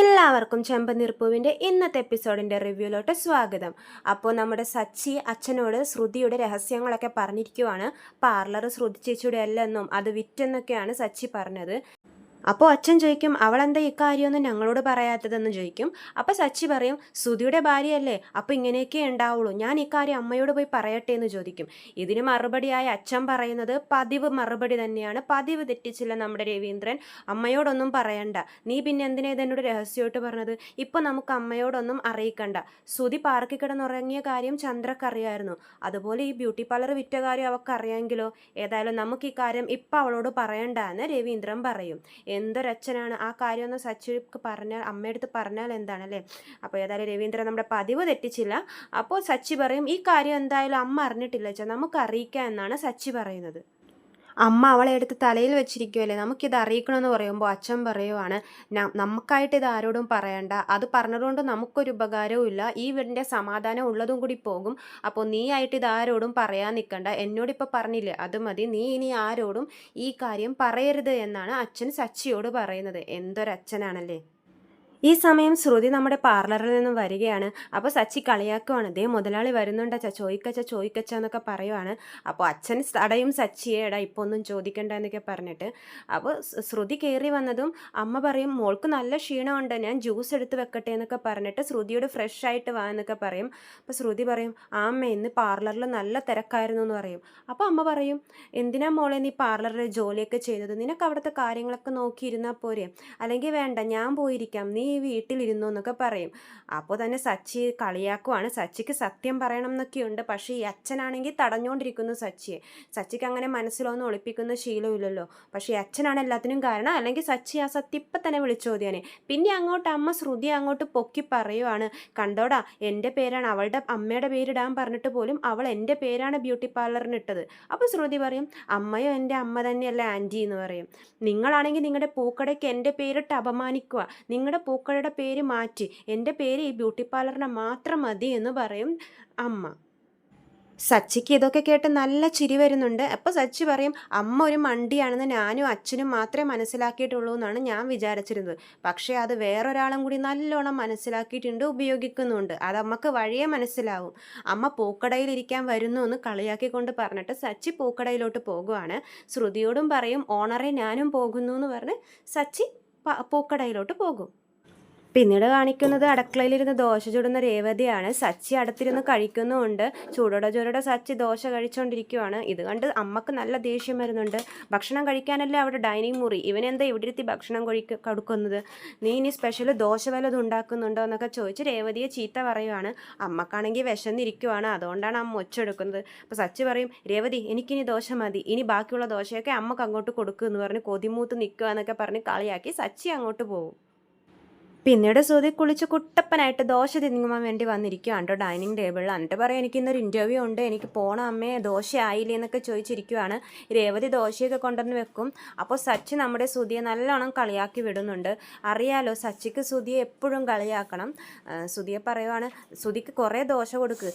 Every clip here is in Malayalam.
എല്ലാവർക്കും ചെമ്പനീർപ്പൂവിന്റെ ഇന്നത്തെ എപ്പിസോഡിന്റെ റിവ്യൂലോട്ട് സ്വാഗതം. അപ്പോൾ നമ്മുടെ സച്ചി അച്ഛനോട് ശ്രുതിയുടെ രഹസ്യങ്ങളൊക്കെ പറഞ്ഞിരിക്കുവാണ്. പാർലർ ശ്രുതി ചേച്ചിയുടെ അല്ലെന്നും അത് വിറ്റെന്നൊക്കെയാണ് സച്ചി പറഞ്ഞത്. അപ്പോൾ അച്ഛൻ ചോദിക്കും അവളെന്താ ഇക്കാര്യമൊന്നും ഞങ്ങളോട് പറയാത്തതെന്ന്? ചോദിക്കും. അപ്പോൾ സച്ചി പറയും സുധിയുടെ ഭാര്യയല്ലേ അപ്പോൾ ഇങ്ങനെയൊക്കെ ഉണ്ടാവുള്ളൂ. ഞാൻ ഇക്കാര്യം അമ്മയോട് പോയി പറയട്ടെ എന്ന് ചോദിക്കും. ഇതിന് മറുപടിയായി അച്ഛൻ പറയുന്നത് പതിവ് മറുപടി തന്നെയാണ്. പതിവ് തെറ്റിച്ചില്ല നമ്മുടെ രവീന്ദ്രൻ. അമ്മയോടൊന്നും പറയണ്ട. നീ പിന്നെ എന്തിനാ ഇതെന്നോട് രഹസ്യമായിട്ട് പറഞ്ഞത്? ഇപ്പോൾ നമുക്ക് അമ്മയോടൊന്നും അറിയിക്കണ്ട. സുധി പാർക്കിൽ കിടന്നുറങ്ങിയ കാര്യം ചന്ദ്രക്കറിയായിരുന്നു അതുപോലെ ഈ ബ്യൂട്ടി പാർലർ വിറ്റ കാര്യം അവൾക്കറിയാമെങ്കിലോ ഏതായാലും നമുക്ക് ഈ കാര്യം ഇപ്പം അവളോട് പറയണ്ട എന്ന് രവീന്ദ്രൻ പറയും. എന്തൊരച്ഛനാണ്? ആ കാര്യമൊന്ന് സച്ചിക്ക് പറഞ്ഞാൽ അമ്മയടുത്ത് പറഞ്ഞാൽ എന്താണല്ലേ? അപ്പോൾ ഏതായാലും രവീന്ദ്രൻ നമ്മുടെ പതിവ് തെറ്റിച്ചില്ല. അപ്പോൾ സച്ചി പറയും ഈ കാര്യം എന്തായാലും അമ്മ അറിഞ്ഞിട്ടില്ല വെച്ചാൽ നമുക്ക് അറിയിക്കാം എന്നാണ് സച്ചി പറയുന്നത്. അമ്മ അവളെ എടുത്ത് തലയിൽ വെച്ചിരിക്കുമല്ലേ നമുക്കിത് അറിയിക്കണമെന്ന് പറയുമ്പോൾ അച്ഛൻ പറയുവാണ് "ന- നമുക്കായിട്ട് ഇത് ആരോടും പറയണ്ട. അത് പറഞ്ഞതുകൊണ്ട് നമുക്കൊരു ഉപകാരവും ഇല്ല. ഈ വീടിന്റെ സമാധാനം ഉള്ളതും കൂടി പോകും. അപ്പോൾ നീ ആയിട്ട് ഇത് ആരോടും പറയാൻ നിൽക്കണ്ട. എന്നോടിപ്പോൾ പറഞ്ഞില്ലേ? അത് മതി. നീ ഇനി ആരോടും ഈ കാര്യം പറയരുത് എന്നാണ് അച്ഛൻ സച്ചിയോട് പറയുന്നത്. എന്തൊരച്ഛനാണല്ലേ? ഈ സമയം ശ്രുതി നമ്മുടെ പാർലറിൽ നിന്നും വരികയാണ്. അപ്പോൾ സച്ചി കളിയാക്കുവാണ്. ദേ മുതലാളി വരുന്നുണ്ടച്ച ചോദിക്കച്ച ചോദിക്കച്ച എന്നൊക്കെ പറയുവാണ്. അപ്പോൾ അച്ഛൻ അടയും സച്ചിയെ എടാ ഇപ്പോൾ ഒന്നും ചോദിക്കണ്ട എന്നൊക്കെ പറഞ്ഞിട്ട്. അപ്പോൾ ശ്രുതി കയറി വന്നതും അമ്മ പറയും മോൾക്ക് നല്ല ക്ഷീണമുണ്ട് ഞാൻ ജ്യൂസ് എടുത്ത് വെക്കട്ടെ എന്നൊക്കെ പറഞ്ഞിട്ട് ശ്രുതിയോട് ഫ്രഷ് ആയിട്ട് വാ എന്നൊക്കെ പറയും. അപ്പോൾ ശ്രുതി പറയും ആ അമ്മ ഇന്ന് പാർലറിൽ നല്ല തിരക്കായിരുന്നു എന്ന് പറയും. അപ്പോൾ അമ്മ പറയും എന്തിനാ മോളെ നീ പാർലറിൽ ജോലിയൊക്കെ ചെയ്തത്? നിനക്ക് അവിടുത്തെ കാര്യങ്ങളൊക്കെ നോക്കിയിരുന്നാൽ പോരെ. അല്ലെങ്കിൽ വേണ്ട ഞാൻ പോയിരിക്കാം. നീ വീട്ടിലിരുന്നു എന്നൊക്കെ പറയും. അപ്പോൾ തന്നെ സച്ചി കളിയാക്കുവാണ്. സച്ചിക്ക് സത്യം പറയണം എന്നൊക്കെയുണ്ട് പക്ഷേ ഈ അച്ഛനാണെങ്കിൽ തടഞ്ഞുകൊണ്ടിരിക്കുന്നു സച്ചിയെ. സച്ചിക്ക് അങ്ങനെ മനസ്സിലൊന്നും ഒളിപ്പിക്കുന്ന ശീലമില്ലല്ലോ. പക്ഷേ അച്ഛനാണ് എല്ലാത്തിനും കാരണം. അല്ലെങ്കിൽ സച്ചി ആ സത്യം ഇപ്പം തന്നെ വിളിച്ചോദ്യാനെ പിന്നെ അങ്ങോട്ട് അമ്മ ശ്രുതി അങ്ങോട്ട് പൊക്കി പറയുവാണ്. കണ്ടോടാ എന്റെ പേരാണ് അവളുടെ അമ്മയുടെ പേരിടാൻ പറഞ്ഞിട്ട് പോലും അവൾ എന്റെ പേരാണ് ബ്യൂട്ടി പാർലറിന് ഇട്ടത്. അപ്പോൾ ശ്രുതി പറയും അമ്മയോ എന്റെ അമ്മ തന്നെയല്ല ആന്റി എന്ന് പറയും. നിങ്ങളാണെങ്കിൽ നിങ്ങളുടെ പൂക്കടയ്ക്ക് എന്റെ പേരിട്ട് അപമാനിക്കുക നിങ്ങളുടെ പൂക്കടയുടെ പേര് മാറ്റി. എന്റെ പേര് ഈ ബ്യൂട്ടി പാർലറിന് മാത്രം മതി എന്ന് പറയും അമ്മ. സച്ചിക്ക് ഇതൊക്കെ കേട്ട് നല്ല ചിരി വരുന്നുണ്ട്. അപ്പോൾ സച്ചി പറയും അമ്മ ഒരു മണ്ടിയാണെന്ന് ഞാനും അച്ഛനും മാത്രമേ മനസ്സിലാക്കിയിട്ടുള്ളൂ എന്നാണ് ഞാൻ വിചാരിച്ചിരുന്നത്. പക്ഷേ അത് വേറൊരാളും കൂടി നല്ലോണം മനസ്സിലാക്കിയിട്ടുണ്ട് ഉപയോഗിക്കുന്നുണ്ട്. അത് അമ്മയ്ക്ക് വഴിയേ മനസ്സിലാവും. അമ്മ പൂക്കടയിലിരിക്കാൻ വരുന്നു എന്ന് കളിയാക്കിക്കൊണ്ട് പറഞ്ഞിട്ട് സച്ചി പൂക്കടയിലോട്ട് പോകുവാണ്. ശ്രുതിയോടും പറയും ഓണറെ ഞാനും പോകുന്നു എന്ന് പറഞ്ഞ് സച്ചി പൂക്കടയിലോട്ട് പോകും. പിന്നീട് കാണിക്കുന്നത് അടുക്കളയിലിരുന്ന് ദോശ ചുടുന്ന രേവതിയാണ്. സച്ചി അടുത്തിരുന്ന് കഴിക്കുന്നുമുണ്ട്. ചൂടോടെ ചൂടോടെ സച്ചി ദോശ കഴിച്ചുകൊണ്ടിരിക്കുവാണ് ഇത് കണ്ട് അമ്മയ്ക്ക് നല്ല ദേഷ്യം വരുന്നുണ്ട്. ഭക്ഷണം കഴിക്കാനല്ലേ അവിടെ ഡൈനിങ് മുറി? ഇവനെന്താ ഇവിടെ ഇരുത്തി ഭക്ഷണം കഴിക്ക കൊടുക്കുന്നത്? നീ ഇനി സ്പെഷ്യൽ ദോശ വല്ലതും ഉണ്ടാക്കുന്നുണ്ടോ എന്നൊക്കെ ചോദിച്ച് രേവതിയെ ചീത്ത പറയുവാണ്. അമ്മക്കാണെങ്കിൽ വിശന്നിരിക്കുവാണ്. അതുകൊണ്ടാണ് അമ്മ ഒച്ചെടുക്കുന്നത് അപ്പോൾ സച്ചി പറയും രേവതി എനിക്കിനി ദോശ മതി. ഇനി ബാക്കിയുള്ള ദോശയൊക്കെ അമ്മയ്ക്ക് അങ്ങോട്ട് കൊടുക്കുമെന്ന് പറഞ്ഞ് കൊതിമൂത്ത് നിൽക്കുക എന്നൊക്കെ പറഞ്ഞ് കളിയാക്കി സച്ചി അങ്ങോട്ട് പോകും. പിന്നീട് സുതി കുളിച്ച് കുട്ടപ്പനായിട്ട് ദോശ തിന്നുമ്പോൾ വേണ്ടി വന്നിരിക്കുകയാണ് കേട്ടോ ഡൈനിങ് ടേബിളിൽ. എന്നിട്ട് പറയാം എനിക്ക് ഇന്നൊരു ഇന്റർവ്യൂ ഉണ്ട്. എനിക്ക് പോണ അമ്മേ ദോശ ആയില്ലേ എന്നൊക്കെ ചോദിച്ചിരിക്കുവാണ്. രേവതി ദോശയൊക്കെ കൊണ്ടുവന്ന് വെക്കും. അപ്പോൾ സച്ചി നമ്മുടെ സുതിയെ നല്ലോണം കളിയാക്കി വിടുന്നുണ്ട്. അറിയാലോ സച്ചിക്ക് സുതിയെ എപ്പോഴും കളിയാക്കണം. ആ, സുതിയെ പറയുവാണ് സുതിക്ക് കുറേ ദോശ കൊടുക്ക്.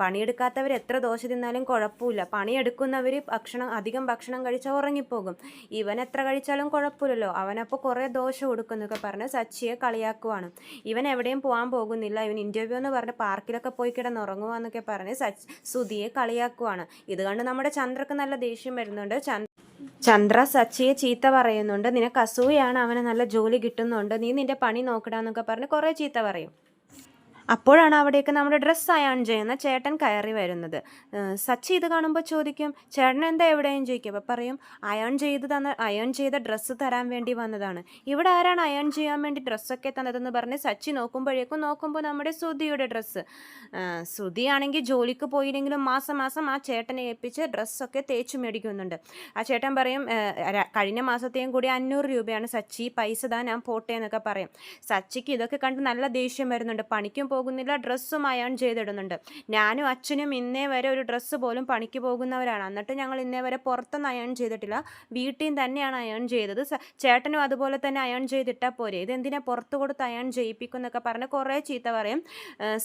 പണിയെടുക്കാത്തവർ എത്ര ദോശ തിന്നാലും കുഴപ്പമില്ല. പണിയെടുക്കുന്നവർ ഭക്ഷണം അധികം ഭക്ഷണം കഴിച്ചാൽ ഉറങ്ങിപ്പോകും. ഇവൻ എത്ര കഴിച്ചാലും കുഴപ്പമില്ലല്ലോ. അവനപ്പോൾ കുറേ ദോശ കൊടുക്കുന്നൊക്കെ പറഞ്ഞ് സച്ചിയെ കളിയാക്കുവാണ്. ഇവൻ എവിടെയും പോകാൻ പോകുന്നില്ല. ഇവൻ ഇന്റർവ്യൂ എന്ന് പറഞ്ഞ് പാർക്കിലൊക്കെ പോയി കിടന്ന് ഉറങ്ങുവാന്നൊക്കെ പറഞ്ഞ് സച്ച് സുധിയെ കളിയാക്കുവാണ്. ഇത് കണ്ട് നമ്മുടെ ചന്ദ്രക്ക് നല്ല ദേഷ്യം വരുന്നുണ്ട്. ചന്ദ്ര ചന്ദ്ര സച്ചിയെ ചീത്ത പറയുന്നുണ്ട്. നിനക്ക് അസൂയാണ് അവന് നല്ല ജോലി കിട്ടുന്നുണ്ട്. നീ നിന്റെ പണി നോക്കടാന്നൊക്കെ പറഞ്ഞ് കുറേ ചീത്ത പറയും. അപ്പോഴാണ് അവിടേക്ക് നമ്മുടെ ഡ്രസ്സ് അയൺ ചെയ്യുന്ന ചേട്ടൻ കയറി വരുന്നത്. സച്ചി ഇത് കാണുമ്പോൾ ചോദിക്കും ചേട്ടൻ എന്താ എവിടെയും ചോദിക്കും? അപ്പം പറയും അയൺ ചെയ്ത് തന്ന അയൺ ചെയ്ത ഡ്രസ്സ് തരാൻ വേണ്ടി വന്നതാണ്. ഇവിടെ ആരാണ് അയൺ ചെയ്യാൻ വേണ്ടി ഡ്രസ്സൊക്കെ തന്നതെന്ന് പറഞ്ഞ് സച്ചി നോക്കുമ്പോഴേക്കും നോക്കുമ്പോൾ നമ്മുടെ സുധിയുടെ ഡ്രസ്സ് സുധിയാണെങ്കിൽ ജോലിക്ക് പോയില്ലെങ്കിലും മാസം മാസം ആ ചേട്ടനെ ഏൽപ്പിച്ച് ഡ്രസ്സൊക്കെ തേച്ചു മേടിക്കുന്നുണ്ട്. ആ ചേട്ടൻ പറയും കഴിഞ്ഞ മാസത്തെയും കൂടി അഞ്ഞൂറ് രൂപയാണ് സച്ചി പൈസ താ ഞാൻ പോട്ടെ എന്നൊക്കെ പറയും. സച്ചിക്ക് ഇതൊക്കെ കണ്ട് നല്ല ദേഷ്യം വരുന്നുണ്ട്. പണിക്കും പോകുന്നില്ല ഡ്രസ്സും അയൺ ചെയ്തിടുന്നുണ്ട്. ഞാനും അച്ഛനും ഇന്നേ വരെ ഒരു ഡ്രസ്സ് പോലും പണിക്ക് പോകുന്നവരാണ്. എന്നിട്ട് ഞങ്ങൾ ഇന്നേ വരെ പുറത്തൊന്നും അയൺ ചെയ്തിട്ടില്ല. വീട്ടിൽ തന്നെയാണ് അയൺ ചെയ്തത്. ചേട്ടനും അതുപോലെ തന്നെ അയൺ ചെയ്തിട്ടാൽ പോരെ. ഇതെന്തിനാ പുറത്ത് കൊടുത്ത് അയൺ ചെയ്യിപ്പിക്കുന്നൊക്കെ പറഞ്ഞ് കുറേ ചീത്ത പറയും.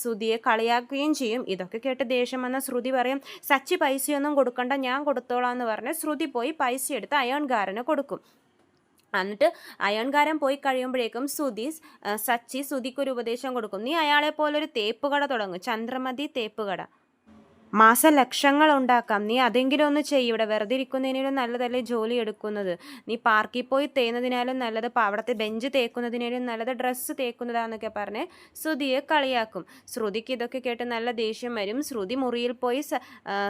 ശ്രുതിയെ കളിയാക്കുകയും ചെയ്യും. ഇതൊക്കെ കേട്ട് ദേഷ്യം വന്ന ശ്രുതി പറയും സച്ചി പൈസയൊന്നും കൊടുക്കണ്ട ഞാൻ കൊടുത്തോളാം എന്ന് പറഞ്ഞ് ശ്രുതി പോയി പൈസ എടുത്ത് അയൺകാരന് കൊടുക്കും. എന്നിട്ട് അയൺകാരൻ പോയി കഴിയുമ്പോഴേക്കും സുധി സച്ചി സുധിക്കൊരു ഉപദേശം കൊടുക്കും നീ അയാളെ പോലൊരു ഒരു തേപ്പുകട തുടങ്ങും. ചന്ദ്രമതി തേപ്പുകട മാസലക്ഷങ്ങൾ ഉണ്ടാക്കാം നീ അതെങ്കിലും ഒന്ന് ചെയ്യും. ഇവിടെ വെറുതെ ഇരിക്കുന്നതിനും നല്ലതല്ലേ ജോലി എടുക്കുന്നത്. നീ പാർക്കിൽ പോയി തേക്കുന്നതിനാലും നല്ലത് അവിടുത്തെ ബെഞ്ച് തേക്കുന്നതിനാലും നല്ലത് ഡ്രസ്സ് തേക്കുന്നതാന്നൊക്കെ പറഞ്ഞ് ശ്രുതിയെ കളിയാക്കും. ശ്രുതിക്ക് ഇതൊക്കെ കേട്ട് നല്ല ദേഷ്യം വരും. ശ്രുതി മുറിയിൽ പോയി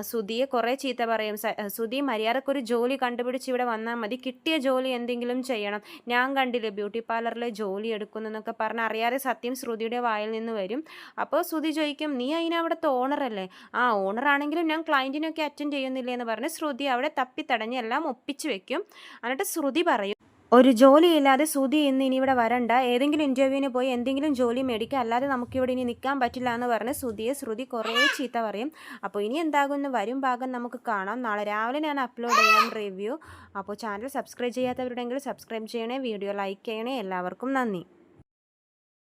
ശ്രുതിയെ കുറേ ചീത്ത പറയും. ശ്രുതി മര്യാദക്കൊരു ജോലി കണ്ടുപിടിച്ച് ഇവിടെ വന്നാൽ മതി. കിട്ടിയ ജോലി എന്തെങ്കിലും ചെയ്യണം. ഞാൻ കണ്ടില്ലേ ബ്യൂട്ടി പാർലറിലെ ജോലി എടുക്കുന്നതെന്നൊക്കെ പറഞ്ഞ് അറിയാതെ സത്യം ശ്രുതിയുടെ വായിൽ നിന്ന് വരും. അപ്പോൾ ശ്രുതി ചോദിക്കും നീ അതിനവിടുത്തെ ഓണറല്ലേ ആ ഓണർ ആണെങ്കിലും ഞാൻ ക്ലയന്റിനൊക്കെ അറ്റൻഡ് ചെയ്യുന്നില്ല എന്ന് പറഞ്ഞ് ശ്രുതി അവിടെ തപ്പിത്തടഞ്ഞ് എല്ലാം ഒപ്പിച്ച് വെക്കും. എന്നിട്ട് ശ്രുതി പറയും ഒരു ജോലിയില്ലാതെ ശ്രുതി ഇന്ന് ഇനി ഇവിടെ വരണ്ട. ഏതെങ്കിലും ഇന്റർവ്യൂവിന് പോയി എന്തെങ്കിലും ജോലി മേടിക്കുക അല്ലാതെ നമുക്കിവിടെ ഇനി നിൽക്കാൻ പറ്റില്ല എന്ന് പറഞ്ഞ് ശ്രുതിയെ ശ്രുതി കുറേ ചീത്ത പറയും. അപ്പോൾ ഇനി എന്താകുമെന്ന് വരും ഭാഗം നമുക്ക് കാണാം. നാളെ രാവിലെ ഞാൻ അപ്ലോഡ് ചെയ്യാം റിവ്യൂ അപ്പോൾ ചാനൽ സബ്സ്ക്രൈബ് ചെയ്യാത്തവരുടെങ്കിൽ സബ്സ്ക്രൈബ് ചെയ്യണേ വീഡിയോ ലൈക്ക് ചെയ്യണേ. എല്ലാവർക്കും നന്ദി.